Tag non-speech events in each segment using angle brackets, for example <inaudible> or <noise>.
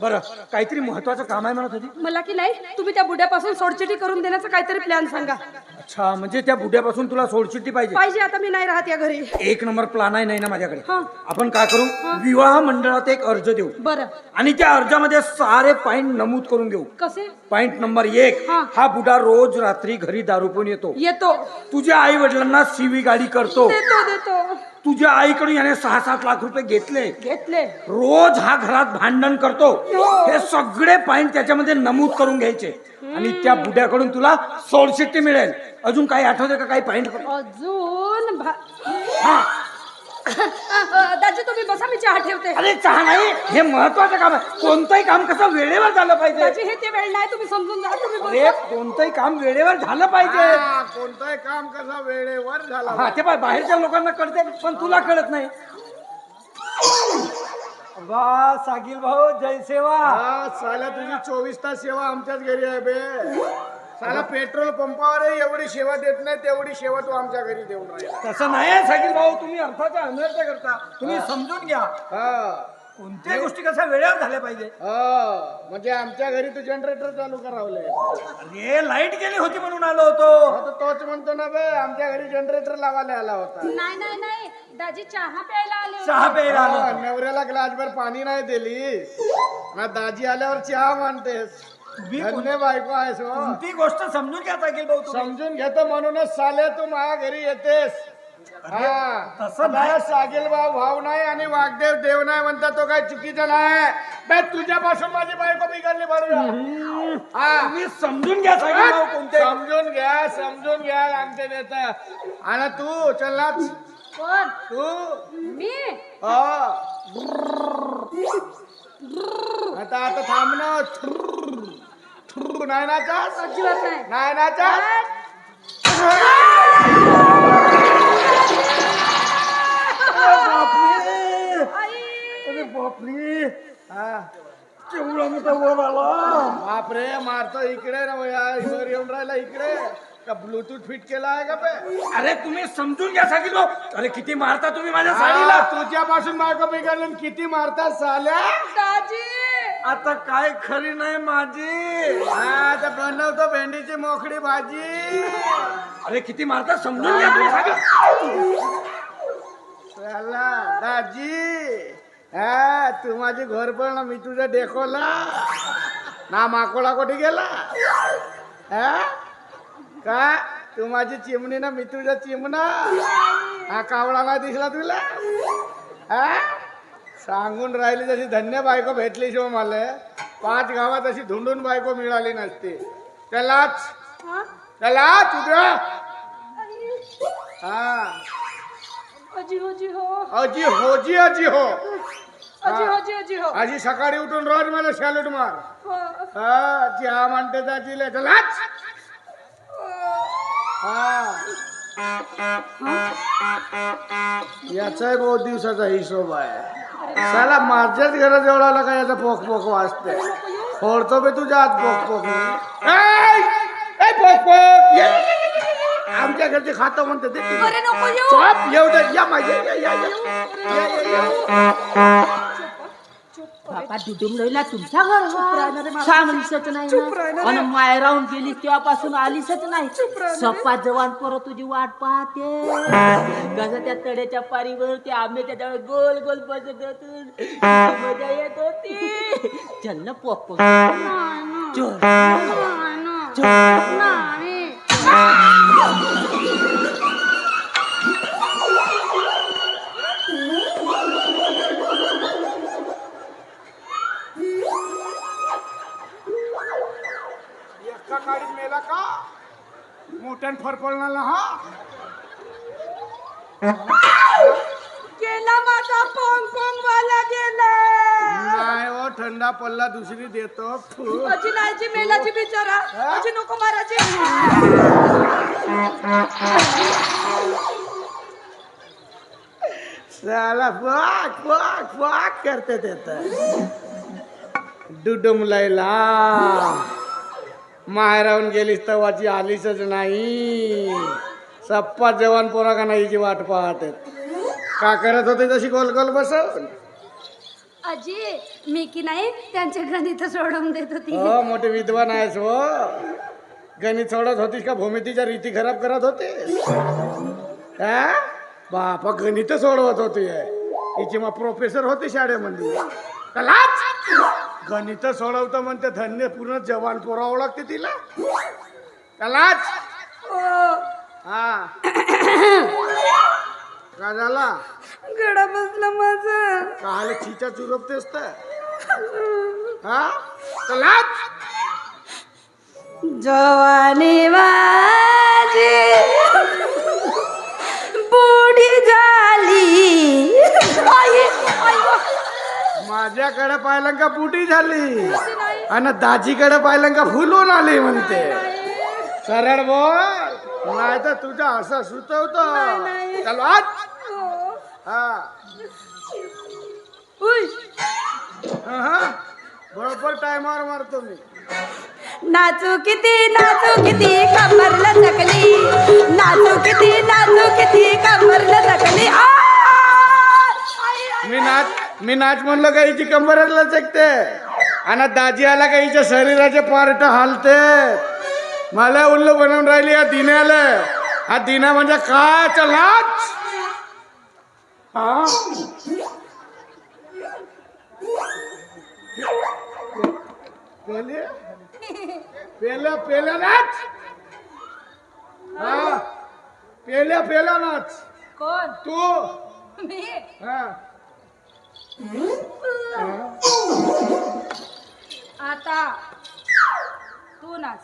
बरं काहीतरी महत्वाचं काम आहे म्हणत होती? मला की नाही तुम्ही त्या बुड्यापासून सोडचिटी करून देण्याचा काहीतरी प्लॅन सांगा. अच्छा म्हणजे त्या बुड्यापासून तुला सोडचिट्टी पाहिजे? पाहिजे आता मी नाही राहत या घरी. एक नंबर प्लान आहे नाही ना माझ्याकडे. हा. आपण काय करू? विवाह मंडळात एक अर्ज देऊ. बरं. आणि त्या अर्जामध्ये सारे पॉइंट नमूद करून घेऊ. कसे? पॉइंट नंबर एक हा. हा बुडा रोज रात्री घरी दारू पिऊन येतो. येतो. तुझ्या आई वडिलांना सीवी गाडी करतो. देतो देतो. तुझ्या आईकडून याने सहा सात लाख रुपये घेतले. घेतले. रोज हा घरात भांडण करतो. हो. हे सगळे पॉइंट त्याच्यामध्ये नमूद करून घ्यायचे. आणि त्या बुड्याकडून तुला सोळशिट्टी मिळेल. अजून काही आठवते का? काही पॉइंट अजून भा- हा. दाजी तुम्ही बसा मी चहा ठेवते. अरे चहा नाही? हे महत्वाचं काम आहे. कोणतंही काम कसं वेळेवर झालं पाहिजे? दाजी हे ते वेळ नाही तुम्ही समजून जा तुम्ही कोणतंही काम वेळेवर झालं पाहिजे. हा, कोणतंही काम कसं वेळेवर झाला हा ते पाय बाहेरच्या लोकांना कळते पण तुला कळत नाही. वा सागिल भाऊ जय सेवा. हा साला तुझी चोवीस तास सेवा आमच्याच घरी आहे बे. साला पेट्रोल पंपावरही एवढी सेवा देत नाही तेवढी सेवा तू आमच्या घरी देऊन राहिला. तसं नाही आहे सागिल भाऊ तुम्ही अर्थाचा अनर्थ करता. तुम्ही समजून घ्या. हा. कोणत्याही गोष्टी कशा वेळेवर झाल्या पाहिजे? हा. म्हणजे आमच्या घरी तू जनरेटर चालू करावले. अरे लाइट गेली होती म्हणून आलो होतो. आता तोच म्हणतो ना बे आमच्या घरी जनरेटर लावायला आला होता. नाही नाही नाही. दाजी चहा प्यायला आले होते. चहा प्यायला आलो हा. नवऱ्याला ग्लासभर पाणी नाही दिलीस. ना दाजी आल्यावर चहा मानतेस कोण- बायको आहेस हो. कोणती गोष्ट समजून घ्या सागिल भाऊ तुम्ही. समजून घेतो म्हणूनच साले तू माझ्या घरी येतेस. हा. तसं नाही. मला सागेल भाऊ भाऊ नाही आणि वागदेव देव नाही म्हणता तो काय चुकीचं नाही. बे तुझ्यापासून माझी बायको बिघडली बरोबर हा. तुम्ही समजून घ्या सागिल भाऊ कोणते. समजून घ्या समजून घ्या आमचे नेता. आणि तू चल ना कोण? तू. मी? हा. आता आता थांब ना. थ्रुर. थ्रुर. नाही नाचास अजिबात नाही. नाही नाचास आई अरे बापरे. हा. केवढा मोठा वर आला. बापरे मारतो इकडे ना भैया. वर येऊन राहिला इकडे. का ब्लूटूथ फिट केला आहे का बे अरे तुम्ही समजून घ्या भाऊ अरे किती मारता तुम्ही माझ्या साडीला? तुझ्यापासून बायको बिघडली किती मारतात साल्या? दाजी. आता काय खरी नाही माझी. हा तर बनवतो भेंडीची मोकळी भाजी. अरे किती मारता समजून घ्या तुम्ही सागिल चला दाजी. हा तू माझी घर पण ना मी तुझं डेकोला. ना माकोळा कुठे गेला? हा? का? तू माझी चिमणी ना मी तुझा चिमणा. हा कावळा नाही दिसला तुला? हा? सांगून राहिली जशी धन्य बायको भेटली शिव मला. पाच गावात अशी धुंडून बायको मिळाली नसते. त्यालाच हा? त्यालाच उद्या. हा. अजी हो. जी हो अजी होजी अजी हो. अजी हो. जी अजी हो. आजी सकाळी उठून रोज मला सॅल्यूट मार. हो. हा चहा म्हणते जातील चलाच. हा. याचा बहुत दिवसाचा हिशोब आहे. साला माझ्याच घरात जेवढा आला का याचा पोक पोक वाजते फोडतो बे तुझ्या हात पोक पोक. ऐ! ऐ, पोक पोक! ये. आमच्या घरचे खातो म्हणते ते. चॉप दे. या माझे या या या. बापा दुडूम राहिला तुमच्या घरवर सांगलीसच नाही ना. आणि माय राहून गेली तेव्हापासून आलीसच नाही. सप्पा जवान परत तुझी वाट पाहते. कसं त्या तड्याच्या पारीवर ते आंब्याच्या जवळ गोल गोल बसत मजा येत होती. चल ना पोक पोक चल. एका मेला का? मोठ्यान फरफळणार ना हा गेला माझा पोंग पोंग वाला गेला. नाही हो थंडा पल्ला दुसरी देतो. फु. अजी नाहीची मेलाची बिचारा. अजी नको मारायची. साला पाक पाक पाक करते देत डुडुम लैला माहेराहून गेलीस तवाची आलीसच नाही. सप्पा जवान पोरा का नाहीची वाट पाहत. का करत होते तशी गोल गोल बसवून? अजी मी की नाही त्यांचे गणित सोडवून देत होती. हो मोठे विद्वान आहेस हो. गणित सोडत होतीस का भूमितीच्या रीती खराब करत होते हा? बापा गणित सोडवत होती. हिची मग प्रोफेसर होते शाळेमध्ये कलाच गणित सोडवतं म्हणते धन्य पूर्ण जवान पोरावं लागते तिला? कलाच हा. का झाला गडा बसला माझा. काल चिचा चुरपतेस तर. हा? कलाच जवानी माझी. बुढी झाली. आई. माझ्याकडे पाहिलं का बुटी झाली? आणि दाजीकडे पाहिलं का फुलून आली म्हणते. सरळ बोल. नाही तर तुझा असं सुचवतो. चलो आज हा. हा. बरोबर टायमावर मारतो मी. नाचू किती नाचू किती कंबर लचकली नाचू किती नाचू किती मी नाच म्हणलं का हिची लचकते आणि दाजी आला का हिच्या शरीराचे पार्ट हालते? मला उल्लू बनवून राहिली या दिन्याला. हा दिना म्हणजे काय चलाच हा? पेले पेल्या पेल्या नाच. हा? पेल्या पेल्या नाच. कोण? तू? मी? हा. आता तू नाच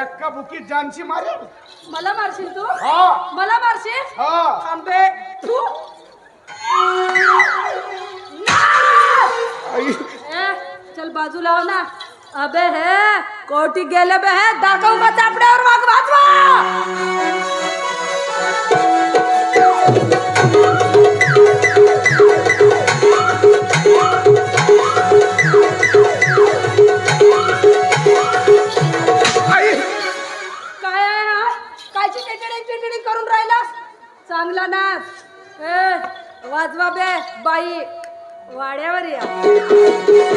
एका बुकीत जानशी मारेल मला मारशील तू? हा. मला मारशील? हा. थांबे. तू? आई, ए, चल बाजूला हो ना. अबे हे कोटी गेले बे हे. दाखव का चापड्यावर वाघ वाचवा नाच ए वाजवा बे बाई. वाड्यावर या.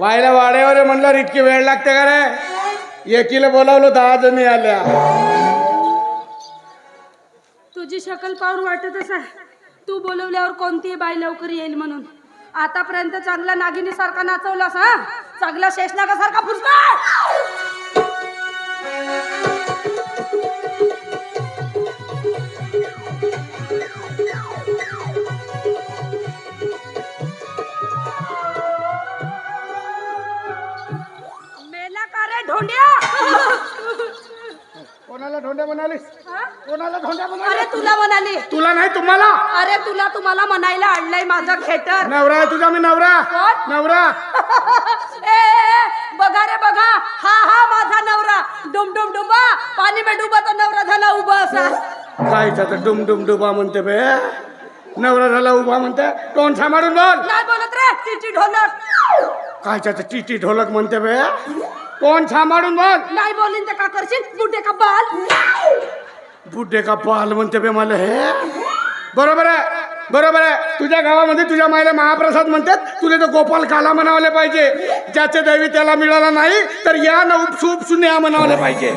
बायला वाड्यावर म्हणलं इतकी वेळ लागते का रे? एकीला बोलावलं दहा जणी आल्या. तुझी शकल पाहून वाटतच आहे तू बोलवल्यावर कोणतीही बाई लवकर येईल म्हणून. आतापर्यंत चांगला नागिनी सारखा नाचवलास हा? चांगला शेषनागासारखा सारखा कोणाला धोंड्या म्हणालीस? कोणाला धोंड्या अरे म्हणाली तुला म्हणाली. तुला नाही तुम्हाला? अरे तुला तुम्हाला म्हणायला आणलंय माझा खेटर. नवरा आहे तुझा मी नवरा. कोण? नवरा. <laughs> ए, बघा रे बघा. हा हा माझा नवरा. डुम डुम डुबा. पाणी में डुबा तो नवरा झाला उभा असा. काय तर डुम डुम डुबा म्हणते बे? नवरा झाला उभा म्हणते? तोंड सांभाळून बोल. नाही बोलत रे चिची ढोलक. काय टिटी ढोलक म्हणते बे? तोंड सांभाळून बोल नाही बोलीन तर का करशील? बुड्ढे का बाल? बुड्ढे का बाल म्हणते बे मला हे. बरोबर आहे बरोबर आहे. तुझ्या गावामध्ये तुझ्या मायला महाप्रसाद म्हणतात तुला तर गोपाल काला म्हणावले पाहिजे. ज्याचे दैवी त्याला मिळाला नाही तर या न उपसू उपसून या म्हणावले पाहिजे.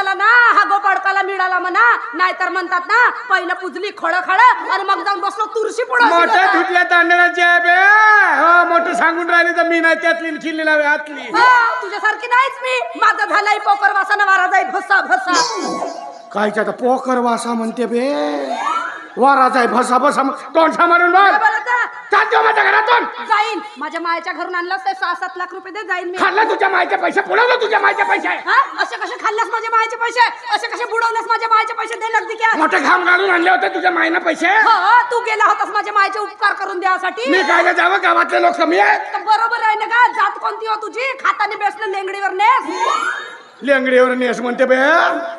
झाला ना हा गोपाडकाला मिळाला म्हणा. नाहीतर म्हणतात ना पहिलं पुजली खळ खळ आणि मग जाऊन बसलो तुळशी मोठ्या पुढं तांदळाची आहे बे. हो मोठं सांगून राहिली तर मी नाही त्यातली खिल्ली लावे हातली तुझ्यासारखी नाहीच मी. माझा झालाय पोकर वासानं वारा जाई भसा भसा. कायच्या तर पोकर वासा म्हणते बे. वारा जाय भसा भसा. तोंड सांभाळून बोल काय बोलत चालतो माझ्या घरातून. जाईन. माझ्या मायाच्या घरून आणलास ते सहा सात लाख रुपये दे जाईन मी. खाल्ला तुझ्या मायचे पैसे? पुढवलं तुझ्या मायचे पैसे? हा? असे कसे खाल्लास माझ्या मायाचे पैसे? असे कसे बुडवलेस माझ्या मायाचे पैसे? दे नगदी क्या मोठे घाम घालून आणले होते तुझ्या मायना पैसे? हो तू गेला होतास माझ्या मायचे उपकार करून द्यासाठी. मी काय जावं गावातले लोक कमी आहेत? तर बरोबर आहे ना का जात कोणती हो तुझी? खाताने बेसलं लेंगडीवर नेस. लेंगडीवर नेस म्हणते बे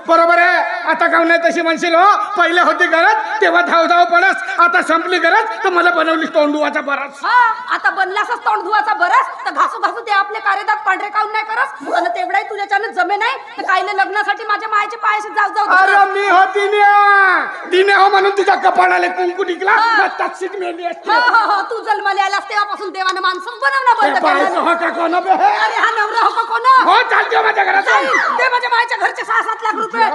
बरोबर आहे. आता काऊन नाही तशी म्हणशील हो? पहिले होती गरज तेव्हा धाव धाव पडस. आता संपली गरज तर मला बनवली तोंडुवाचा बरस हा आता बनलासच तोंड धुवाचा बरस तर घासू घासू ते आपले कार्यदात पांढरे काऊन नाही करस? आणि तेवढाही तुझ्याच्यानं जमे नाही. तर काहीले लग्नासाठी माझ्या मायचे पायाशी जाऊ जाऊ अरे धरस. मी होती दिने हो म्हणून तुझ्या कपाळाला कुंकू टिकला. हा. तक्षित मेली असते. हो हो हो. तू जन्माला आलास तेव्हापासून देवानं माणसं बनवणं बंद हे केलं. हो का कोण? बे हे? अरे हा नवरा हो का कोण? हो चालते माझ्या घरात. दे माझ्या बायच्या घरचे सहा सात लाख रुपये.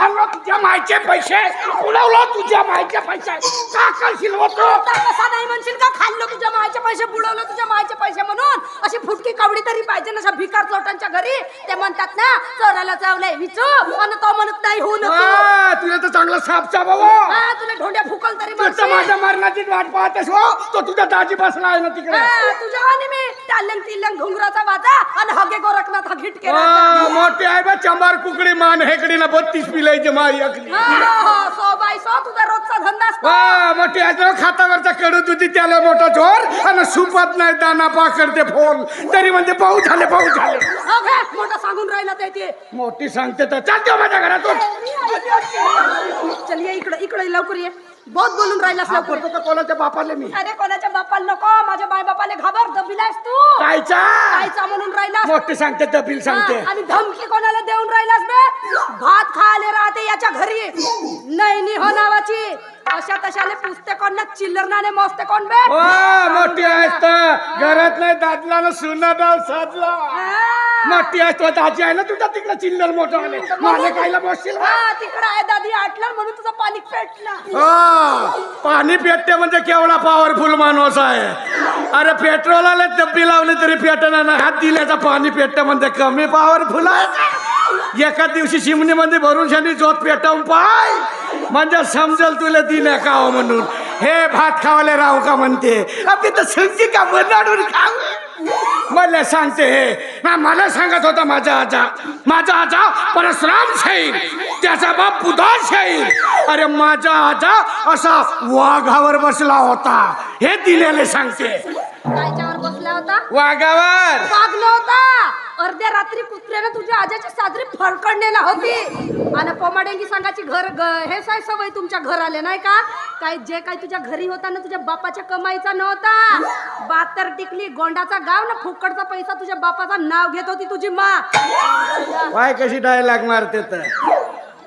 खाल्लो तुझ्या मायचे पैसे उडवलो तुझ्या मायचे पैसे. का करशील आता कसा नाही म्हणशील का? खाल्लो तुझ्या मायचे पैसे बुडवलं तुझ्या मायचे पैसे म्हणून? अशी फुटकी कवडी तरी पाहिजे ना अशा भिकार चोटांच्या घरी. ते म्हणतात ना चोराला चावलंय विचू. आणि तो म्हणत नाही होऊ नको. हा, तुला तर चांगला सापचा बाबा हा, तुला ढोंड्या फुकल तरी तू तर म्हणशील. माझ्या मरणाची वाट पाहतेस हो. तो तुझा दाजी बसला आहे ना तिकडे. हा, तुझ्या आणि मी. टाल्यंग तिल्यंग घुंगराचा वाजा आणि हगे गोरखनाथ हा घिट केला हा, मोठी आहे बा चंबार कुकडी मान हेकडीला बत्तीस पिलायची माई अकली सो बाई सो तुझा रोजचा धंदा असतो. वा खातावरचा कडू तुझी त्याला मोठा जोर आणि सुपत नाही दाना पाकडते फोन तरी म्हणजे पाऊस झाले पाऊस झाले. हो मोठा सांगून राहिला ते ते. मोठी सांगते तर. चालते माझ्या घरातून. चल ये इकडे इकडे लवकर ये. बहुत बोलून राहिलास हा, लवकर. करतो तर कोणाच्या बापाले मी? अरे कोणाच्या बापाला नको. माझ्या माय बापाले घाबर दबिलास तू. कायचा? कायचा म्हणून राहिलास? मोठी सांगते तपील सांगते. हा, आणि धमकी कोणाला देऊन राहिलास बे? भात खायला राहते याच्या घरी. नैनी हो नावाची. अशा तशाले पुसते कोण ना? चिल्लर नाने मोजते कोण बे? ओ मोठी आहेस तर. घरात नाही दादला ना सुना डाव साधला हा. मोठी आहेस तो दाजी आहे ना तुझा तिकडे चिल्लर मोठं आले मला कायला बसशील हा तिकडे आहे दादी आटला म्हणून तुझं पाणी पेटला. हो पाणी पेटते म्हणजे केवढा पॉवरफुल माणूस आहे. अरे पेट्रोलाला डब्बी लावली तरी पेटणार नाही. हात दिल्याचा पाणी पेटतं म्हणजे कमी पॉवरफुल आहे? एका दिवशी चिमणीमध्ये भरून शानी जोत पेटवून पाय. म्हणजे समजेल तुला दिल्या का हो म्हणून. हे भात खावाले राहू का म्हणते. अबे तर समजी का बनाडून खाऊ? मला सांगते हे ना मला सांगत होता माझा आजा. माझा आजा परशुराम शाहीर त्याचा बाप पुदा शाहीर अरे माझा आजा असा वाघावर बसला होता. हे दिलेले सांगते. वाघावर. पागला होता. अर्ध्या रात्री कुत्र्यानं तुझ्या आजाची साजरी फडकडलेला होती. आणि पोमाडेंगी संघाची घर ग- हे साय सवय तुमच्या घर आले नाही का? काय जे काय तुझ्या घरी होता ना तुझ्या बापाच्या कमाईचा नव्हता. बातर टिकली गोंडाचा गाव ना फुकटचा पैसा तुझ्या बापाचा नाव घेत होती तुझी मा. काय कशी डायलॉग मारते तर?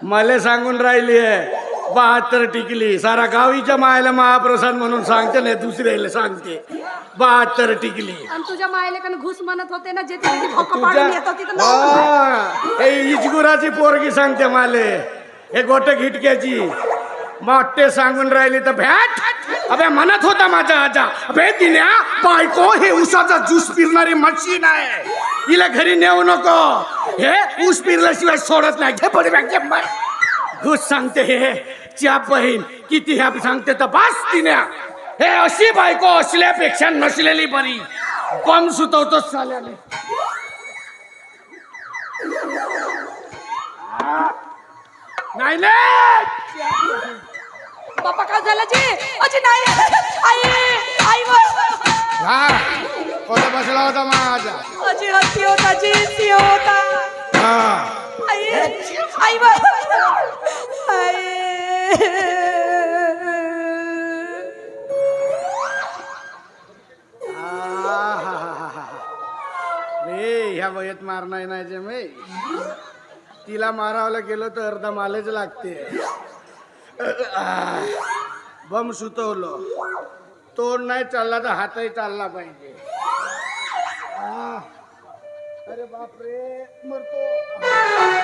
मला सांगून राहिली आहे बहात्तर टिकली. सारा गावीच्या मायला महाप्रसाद म्हणून सांगते नाही दुसऱ्याला सांगते. बहात्तर टिकली. आणि तुझ्या मायलेकानं घुस म्हणत होते ना जे <laughs> तुझ्या. हा, इजगुराची पोरगी सांगते माले. हे गोट घिटक्याची. मोठे सांगून राहिली तर भॅट अबे म्हणत होता माझा आजा अबे दिल्या बायको हे उसाचा ज्यूस पिरणारी मशीन आहे. हिला घरी नेऊ नको. हे ऊस पिरल्याशिवाय सोडत नाही. घे बरं. घुस सांगते हे च्या बहीण. किती ह्या सांगते तर बास तिन्या. हे अशी बायको असल्यापेक्षा नसलेली बरी. बम सुतवतो साल्याने नाही नाही बापा काय झालं जी? अजी नाही. आई आई हा कोणी बसला होता माझा? अजी हत्ती होता जी सिंह होता. हा. आई आई रे ह्या वयत मारणार नाही जे मी तिला मारावला गेलो तर अर्धा मालच लागते बम सुतवलो तोंड नाही चालला तर हातही चालला पाहिजे अरे बापरे मरतो